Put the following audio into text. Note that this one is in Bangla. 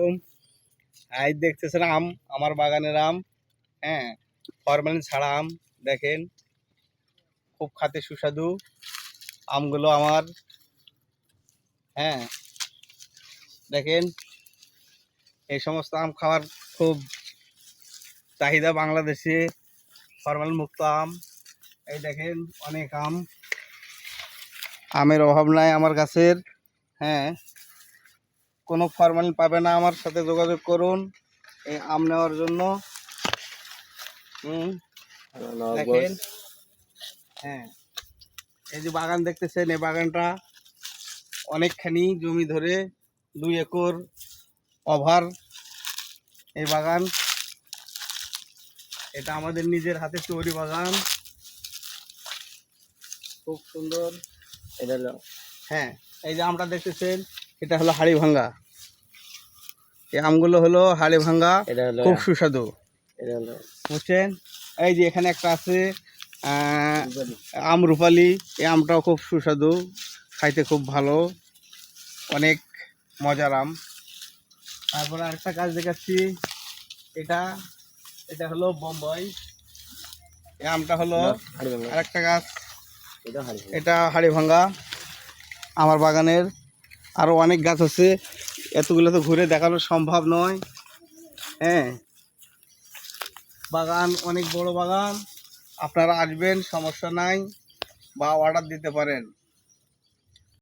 আলাইকুম আজ দেখতেছেন আম, আমার বাগানের আম হ্যাঁ? ফরমালিন ছাড়া আম, দেখেন। খুব খাতে সুস্বাদু। আমগুলো আমার হ্যাঁ? দেখেন, এই সমস্ত আম খাওয়ার খুব চাহিদা বাংলাদেশে। ফরমালিন মুক্ত আম। এই দেখেন, অনেক আম। আমের অভাব নাই আমার গাছের হ্যাঁ? কোনো ফরমালিন পাবে না আমার সাথে যোগাযোগ করুন এই আম নেওয়ার জন্য। হুম দেখেন। হ্যাঁ এই যে বাগান দেখতেছেন এই বাগানটা অনেকখানি জমি ধরে দুই একর ওভার এই বাগান। এটা আমাদের নিজের হাতে তৈরি বাগান। খুব সুন্দর। এটা হলো হ্যাঁ এই যে আমরা দেখতেছেন এটা হলো হাড়ি ভাঙ্গা এই আমগুলো হলো হাড়ি ভাঙ্গা খুব সুস্বাদু। বুঝছেন? এই যে এখানে একটা আছে আম রূপালি। এই আমটাও খুব সুস্বাদু খাইতে খুব ভালো। অনেক মজার আম। তারপরে আরেকটা গাছ দেখাচ্ছি। এটা এটা হলো বোম্বাই। এই আমটা হলো আরেকটা গাছ। এটা হাড়ি ভাঙ্গা। আমার বাগানের আরও অনেক গাছ আছে। এতগুলো তো ঘুরে দেখানো সম্ভব নয়। হ্যাঁ। বাগান, অনেক বড় বাগান। আপনারা আসবেন, সমস্যা নাই। বা অর্ডার দিতে পারেন।